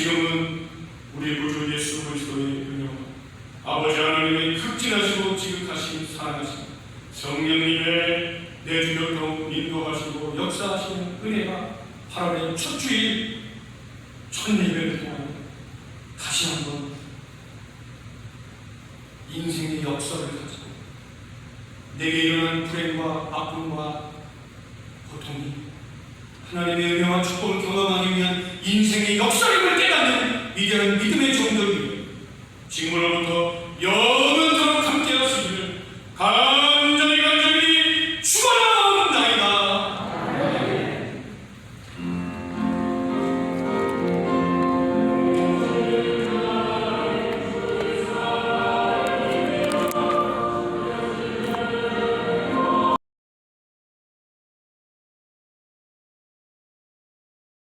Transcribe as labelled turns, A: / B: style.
A: 지금은 우리 구주 예수 그리스도의 은혜와 아버지 하나님의 극진하시고 지극하신 사랑하신 성령님의 내 주를 더욱 인도하시고 역사하시는 은혜가 8월의 첫 주일 첫 예배를 통하여 다시 한번 인생의 역사를 가지고 내게 일어난 불행과 아픔과 고통이 하나님의 은혜와 축복을 경험하기 위한 인생의 역사임을